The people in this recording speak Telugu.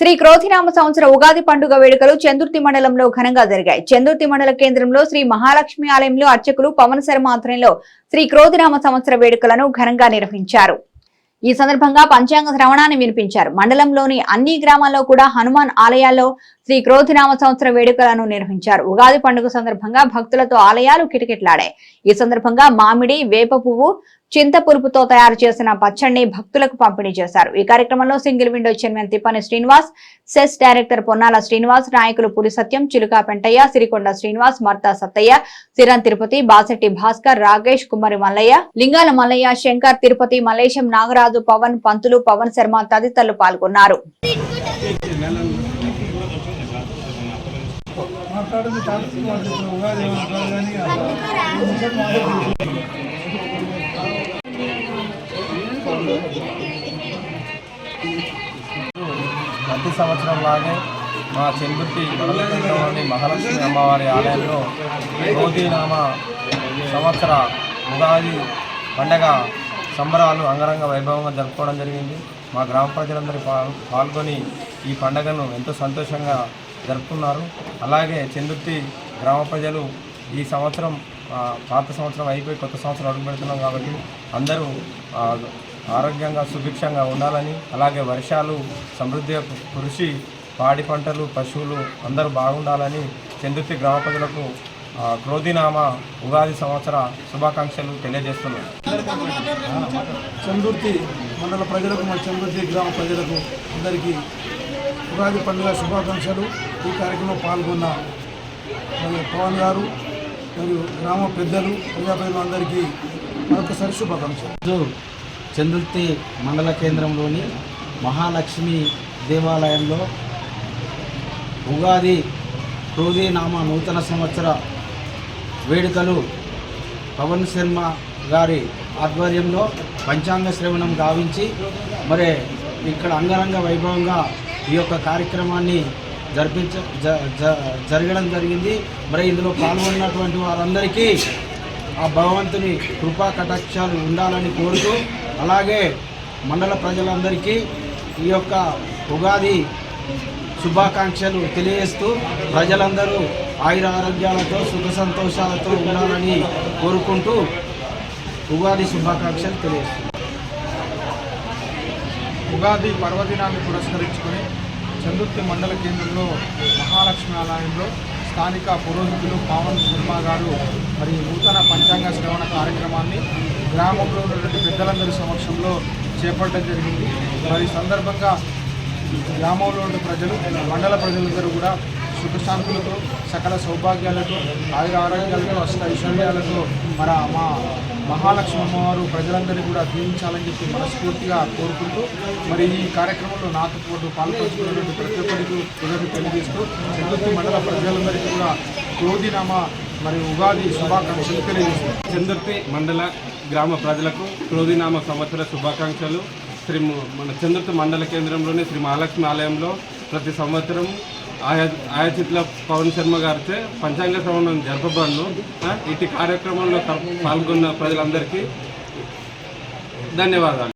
శ్రీ క్రోధినామ సంవత్సర ఉగాది పండుగ వేడుకలు చందుర్తి మండలంలో ఘనంగా జరిగాయి. చందుర్తి మండల కేంద్రంలో శ్రీ మహాలక్ష్మి ఆలయంలో అర్చకులు పవన్ శర్మ ఆధ్వర్యంలో శ్రీ క్రోధినామ సంవత్సర వేడుకలను ఘనంగా నిర్వహించారు. ఈ సందర్భంగా పంచాంగ శ్రవణాన్ని వినిపించారు. మండలంలోని అన్ని గ్రామాల్లో కూడా హనుమాన్ ఆలయాల్లో శ్రీ క్రోధినామ సంవత్సర వేడుకలను నిర్వహించారు. ఉగాది పండుగ సందర్భంగా భక్తులతో ఆలయాలు కిటకిటలాడాయి. ఈ సందర్భంగా మామిడి వేప పువ్వు చింత పులుపుతో తయారు చేసిన పచ్చడిని భక్తులకు పంపిణీ చేశారు. ఈ కార్యక్రమంలో single window chairman Tippani Srinivas cess director Ponnala Srinivas నాయకులు పులి సత్యం చిలుకా పెంటయ్య సిరికొండ శ్రీనివాస్ మర్తా సత్తయ్య సిరన్ తిరుపతి బాసెట్టి భాస్కర్ రాగేష్ కుమారి మల్లయ్య లింగాల మల్లయ్య శంకర్ తిరుపతి మలేశం నాగరాజు పవన్ పంతులు పవన్ శర్మ తదితరులు పాల్గొన్నారు. మాట్లాడింది టాపిక్ ఉగాది ఏమంటారు కానీ ప్రతి సంవత్సరం లాగే మా చెందుర్తి మండల మహాలక్ష్మి అమ్మవారి ఆలయంలో రోజీనామ సంవత్సర ఉగాది పండగ సంబరాలు అంగరంగ వైభవంగా జరుపుకోవడం జరిగింది. మా గ్రామ ప్రజలందరూ పాల్గొని ఈ పండగను ఎంతో సంతోషంగా జరుపుకున్నారు అలాగే చందుర్తి గ్రామ ప్రజలు ఈ సంవత్సరం పాత సంవత్సరం అయిపోయి కొత్త సంవత్సరం అడుగు పెడుతున్నాం కాబట్టి అందరూ ఆరోగ్యంగా సుభిక్షంగా ఉండాలని అలాగే వర్షాలు సమృద్ధి కృషి కురిసి పాడి పంటలు పశువులు అందరూ బాగుండాలని చందుర్తి గ్రామ ప్రజలకు క్రోధినామ ఉగాది సంవత్సర శుభాకాంక్షలు తెలియజేస్తున్నాను చందుర్తి మండల ప్రజలకు మా చందుర్తి గ్రామ ప్రజలకు అందరికీ ఉగాది పండుగ శుభాకాంక్షలు. ఈ కార్యక్రమంలో పాల్గొన్న మరియు పవన్ గారు మరియు గ్రామ పెద్దలు ప్రజాప్రతినిధులందరికీ మరొకసారి శుభాకాంక్షలు. ఈరోజు చందుర్తి మండల కేంద్రంలోని మహాలక్ష్మి దేవాలయంలో ఉగాది క్రోధీనామ నూతన సంవత్సర వేడుకలు పవన్ శర్మ గారి ఆధ్వర్యంలో పంచాంగ శ్రవణం గావించి మరి ఇక్కడ అంగరంగ వైభవంగా ఈ యొక్క కార్యక్రమాన్ని జరిపించ జ- జ- జరగడం జరిగింది. మరి ఇందులో పాల్గొన్నటువంటి వారందరికీ ఆ భగవంతుని కృపా కటాక్షాలు ఉండాలని కోరుతూ అలాగే మండల ప్రజలందరికీ ఈ యొక్క ఉగాది శుభాకాంక్షలు తెలియజేస్తూ ప్రజలందరూ ఆయుర ఆరోగ్యాలతో సుఖ సంతోషాలతో ఉండాలని కోరుకుంటూ ఉగాది శుభాకాంక్షలు తెలియజేస్తున్నాను ఉగాది పర్వదినాన్ని పురస్కరించుకొని చందుర్తి మండల కేంద్రంలో మహాలక్ష్మి ఆలయంలో స్థానిక పురోహితులు పావన్ శర్మ గారు మరి నూతన పంచాంగ శ్రవణ కార్యక్రమాన్ని గ్రామంలో ఉన్నటువంటి పెద్దలందరి సమక్షంలో చేపట్టడం జరిగింది. మరి సందర్భంగా గ్రామంలో ఉన్న ప్రజలు మండల ప్రజలందరూ కూడా సుఖశాంతులతో సకల సౌభాగ్యాలతో ఆయుర ఆరోగ్యాలతో అష్ట ఐశ్వర్యాలతో మరి మా మహాలక్ష్మి అమ్మవారు ప్రజలందరినీ కూడా దీవించాలని చెప్పి మనస్ఫూర్తిగా కోరుకుంటూ మరి ఈ కార్యక్రమంలో నాతో పాటు పాల్పంచుకున్నటువంటి ప్రతి ఒక్కరికి ప్రజలు తెలియజేస్తూ చంద్రుతి మండల ప్రజలందరికీ కూడా క్రోధినామ మరి ఉగాది శుభాకాంక్షలు తెలియజేస్తారు చందుర్తి మండల గ్రామ ప్రజలకు క్రోధినామ సంవత్సర శుభాకాంక్షలు. శ్రీ మన చంద్రుతి మండల కేంద్రంలోని శ్రీ మహాలక్ష్మి ఆలయంలో ప్రతి సంవత్సరం ఆయా ఆయా పవన్ శర్మ గారిచే పంచాంగ శ్రవణం జరపబడను. ఆ, ఇటు కార్యక్రమంలో పాల్గొన్న ప్రజలందరికీ ధన్యవాదాలు.